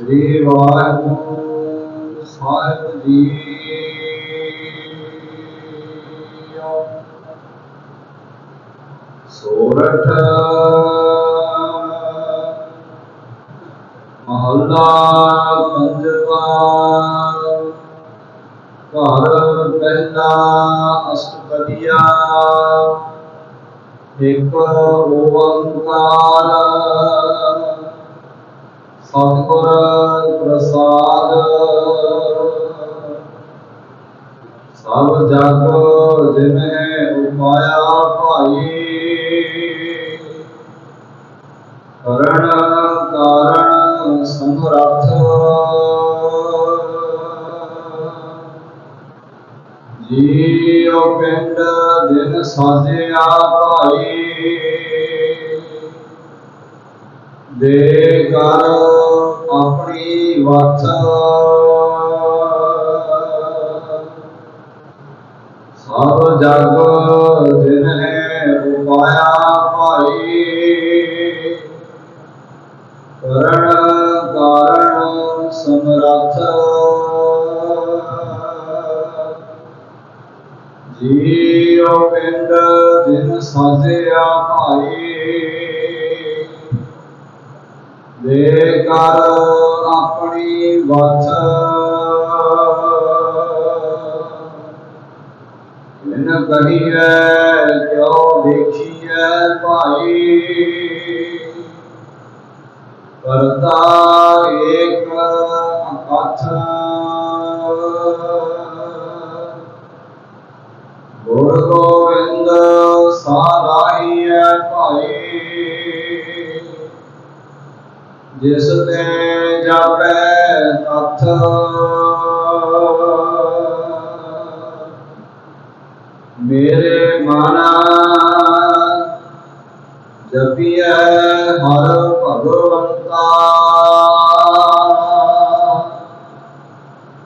ਸ੍ਰੀ ਵਾਹਿਗੁਰੂ ਸਾਹਿਬ ਜੀ। ਸੋਰਠ ਮਹੱਲਾ ਪੰਜਵਾ। ਘਰ ਪਹਿਲਾ ਅਸ਼ਟਪਦੀਆ। ਇੱਕ ਓੰਕਾਰ। ਸਤਿਗੁਰ ਪ੍ਰਸਾਦ ਸਭ ਜਗ ਜਿਨੇ ਉਪਾਇਆ ਭਾਈ ਕਰਨ ਕਾਰਣ ਸਮਰੱਥ ਜੀਉ ਪਿੰਡ ਦਿਨ ਸਾਜਿਆ ਭਾਈ ਦੇ ਕਰ ਵਤ ਸਭ ਜਗ ਜਿਨਹਿ ਉਪਾਇਆ ਭਾਈ, ਕਰਨ ਕਾਰਣ ਸਮਰੱਥ। ਜੀਉ ਪਿੰਡ ਦਿਨ ਸਾਜਿਆ ਭਾਈ, ਦੇ ਕਰ ਆਪਣੀ ਵਤ ਬਿਨ ਕਹੀਐ ਕਿਉ ਦੇਖੀਐ ਭਾਈ ਕਰਤਾ ਏਕ ਅਕਥ ਜਪੀਐ ਹਰ ਭਗਵੰਤਾ।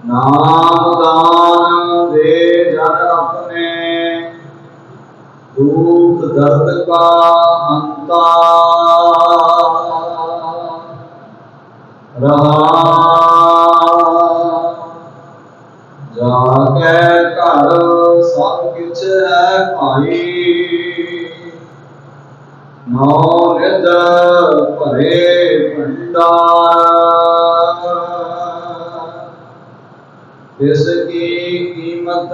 ਨਾਮ ਦਾਨ ਦੇ ਜਨ ਆਪਣੇ। ਦੁਖ ਦਰਦ ਕਾ ਅੰਤਾ ਰਹਾ। ਜਾ ਕੇ ਘਰ ਸਭ ਕਿਛ ਹੈ ਭਾਈ। ਨੌ ਨਿਦ ਭਰੇ ਭੰਡਾਰ। ਇਸ ਕੀ ਕੀਮਤ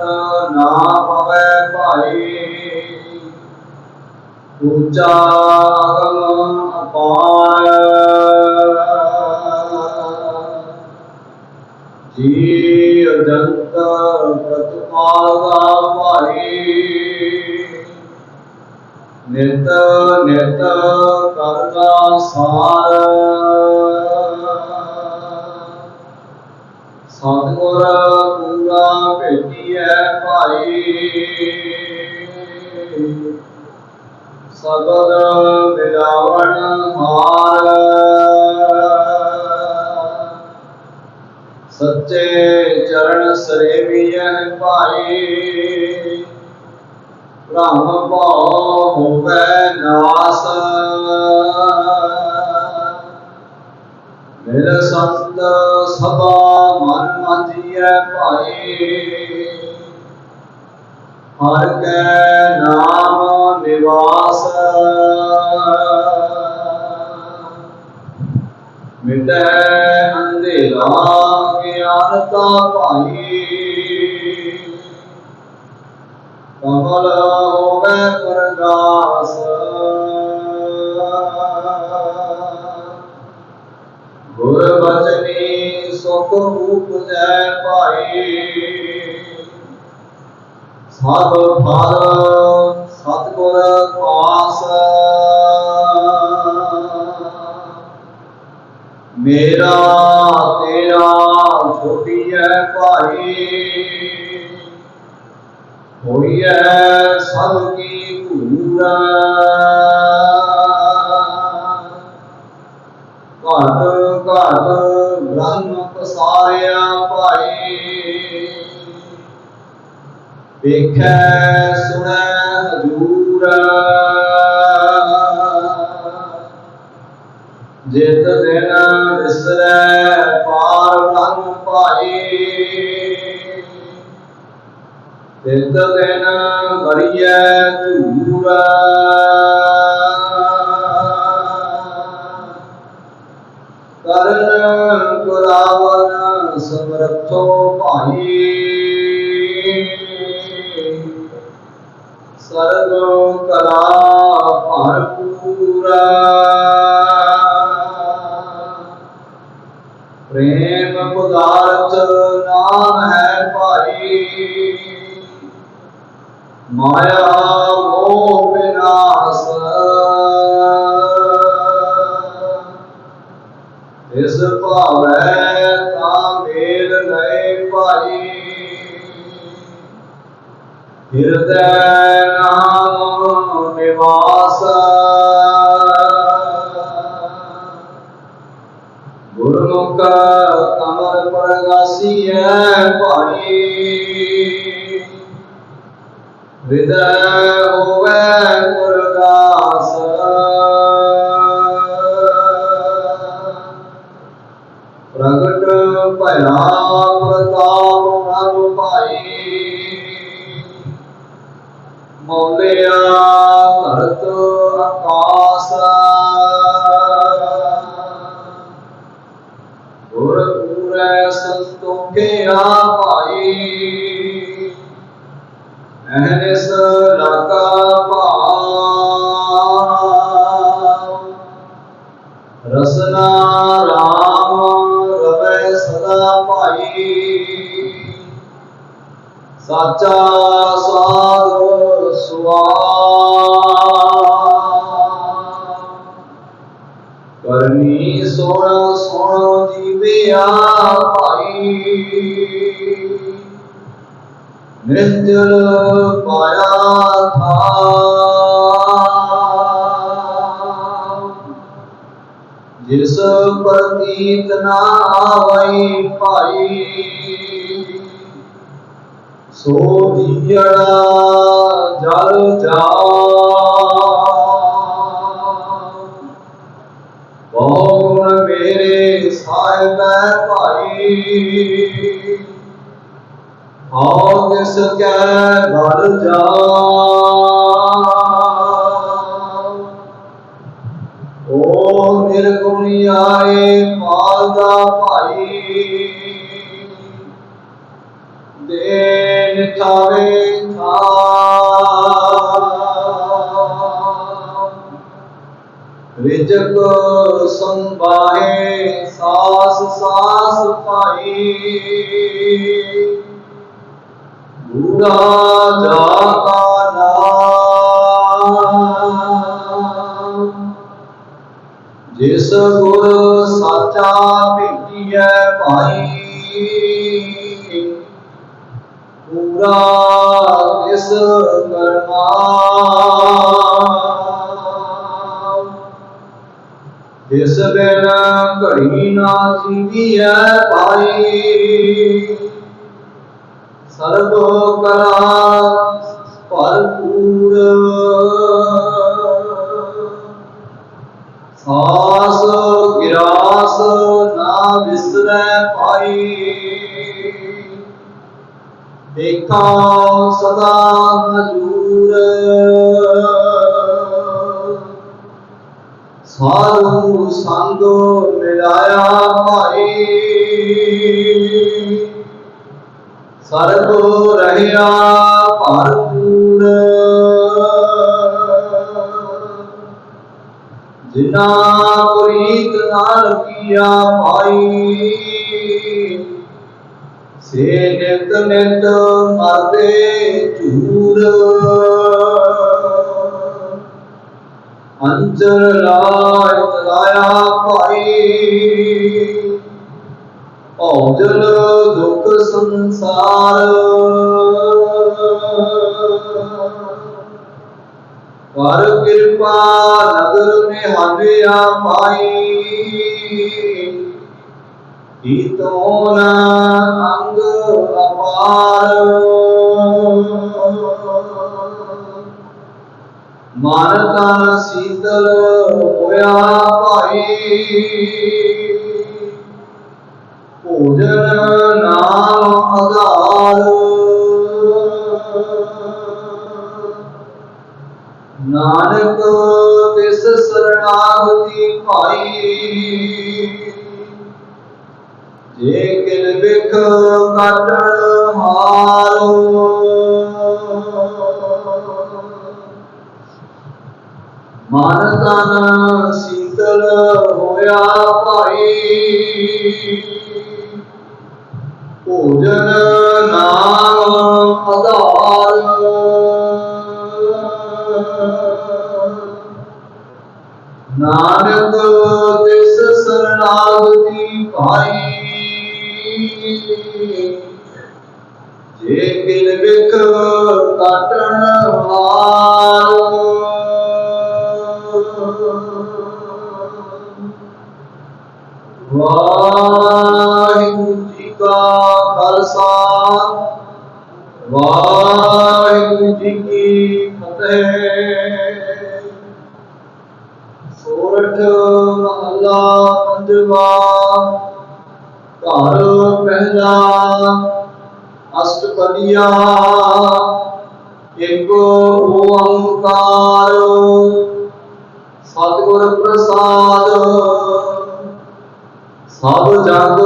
ਨਾ ਪਵੇ ਭਾਈ, ਉੱਚਾ ਅਗਮ ਅਪਾਰ ਜੀ ਅਜੰਤ ਪ੍ਰਤਪਾਲਾ ਨਿਤ ਨਿਤ ਕਰਦਾ ਸਾਰ। ਸਤਿਗੁਰ ਪੂਰਾ ਭੇਟੀਐ ਭਾਈ। ਸਬਦ ਬ੍ਰਹਮ ਭਾਉ ਹੋਵੇ ਨਾਸ ਮੇਰੇ ਸੰਤ ਸਭਾ ਮਨ ਮਾਝੀਐ ਭਾਈ ਹਰ ਕੈ ਨਾਮ ਨਿਵਾਸ, ਮਿਟੈ ਅੰਧੇਰਾ ਗਿਆਨਤਾ ਭਾਈ। ਕਮਲ ਗੁਰਦਾਸ ਪ੍ਰਗਾਸ ਗੁਰ ਬਚਨੀ ਸੁਖ ਰੂਪ ਜੈ ਭਾਈ ਸਭ ਫਲ ਸਤਗੁਰ ਪਾਸ ਮੇਰਾ ਤੇਰਾ ਛੋਟੀ ਹੈ ਭਾਈ ਹੋਈਐ ਸਭ ਕੀ ਭੂਰਾ। ਘਟ ਘਟ ਬ੍ਰਹਮ ਪਸਾਰਿਆ ਭਾਈ। ਦੇਖੈ, ਸੁਣੈ ਹਜੂਰ। ਜਿਤ ਦਿਨ ਵਿਸਰੈ ਪਾਰ ਬ੍ਰਹਮ ਭਾਈ। ਤਿਤ ਦਿਨ ਕਰੀਐ ਧੂਰਾ ਕਰਨ ਕੁਰਾਵਨ ਸਮਰਥੋ ਭਾਈ ਭਾਵੈ ਤਾਂ ਮੇਲ ਲੈ ਭਾਈ। ਹਿਰਦੈ ਨਾਮ ਨਿਵਾਸ। ਗੁਰਮੁਖ ਕਮਰ ਪ੍ਰਗਾਸੀਐ ਭਾਈ। ਹਿਰਦੈ ਹੋਵੇ ਗੁਰਦਾਸ। ਭਇਆ ਪ੍ਰਤਾਪ ਪ੍ਰਭ ਭਾਈ ਮੌਲਿਆ ਧਰਤ ਆਕਾਸ ਗੁਰ ਪੂਰੈ ਸੰਤੋਖਿਆ ਭਾਈ ਅਹਨਿਸ ਸਾਚਾ ਸਾਧ ਸੁਆ ਕਰਨੀ ਸੋਣ ਸੋਣ ਜੀਵਿਆ ਭਾਈ। ਨਿਰਜਲ ਪਾਇਆ ਥਾ। ਜਿਸ ਪ੍ਰਤੀਤ ਨਾ ਆਵਈ ਭਾਈ। ਸੋ ਜੀੜਾ ਜਲ ਜਾ ਬਹੁ ਮੇਰੇ ਸਾਹਿਬੈ ਭਾਈ? ਔਰ ਕਿਸ ਕੈ ਘਰ ਜਾ ਓ ਨਿਰਗੁਣੀ ਆਏ ਪਾਲ ਦਾ ਭਾਈ। ਦੇ ਨਿਠਾਵੇ ਰਿਜਕ ਸੰਭਾਏ ਸਾਸ ਸਾਸ ਪਾਈ ਬੂੜਾ ਜਾਤਾ ਨਾਮ ਜਿਸ ਗੁਰ ਸਾਚਾ ਭੇਟੀਐ ਭਾਈ। ਪੂਰਾ ਇਸ ਕਰਮਾ। ਇਸ ਬਿਨ ਘੜੀ ਨਾ ਜੀਵੀਐ ਭਾਈ। ਸਰਬ ਕਲਾ ਭਰਪੂਰ ਦੇਖਾਂ ਸਦਾ ਹਜੂਰ ਸਾਰੂ ਸੰਗ ਮਿਲਾਇਆ ਭਾਈ ਸਰਬ ਰਹਿਆ ਭਰਪੂਰ। ਜਿਨਾ ਪ੍ਰੀਤ ਨਾਲ ਕੀਆ ਭਾਈ ਸੇ ਨਿਤ ਨਿਤ ਮਰਦੇ ਝੂਰ। ਅੰਚਰ ਲਾਇ ਲਾਇਆ ਭਾਈ। ਭੌਜਲ ਦੁਖ ਸੰਸਾਰ। ਪਰ ਕਿਰਪਾ ਨਦਰ ਨਿਹਾਲਿਆ ਪਾਈ ਹੀਤੋਨ ਅੰਗ ਸੀਤਲ ਹੋਇਆ ਭਾਈ। ਭੋਜਨ ਨਾਮ ਆਧਾਰ ਨਾਨਕ ਤਿਸ ਸਰਣਾਗਤੀ ਭਾਈ ਜੇ ਕਿਲ ਵਿਖ ਕਾਟਣ ਹਾਰੋ। ਮਨ ਤਨ ਜੇ ਕਿਲ ਵਿਖ ਕਾਟਣ ਹਾਰ ਵਾਹਿਗੁਰੂ ਜੀ ਕਾ ਖਾਲਸਾ, ਵਾਹਿਗੁਰੂ ਜੀ ਕੀ ਫਤਿਹ। ਸੋਰਠ ਮਹਲਾ ਪੰਜਵਾ, ਘਰ ਪਹਿਲਾ ਅਸ਼ਟਪਦੀਆ ਏਕ ਓੰਕਾਰ। ਸਤਿਗੁਰ ਪ੍ਰਸਾਦ। ਸਭ ਜਗ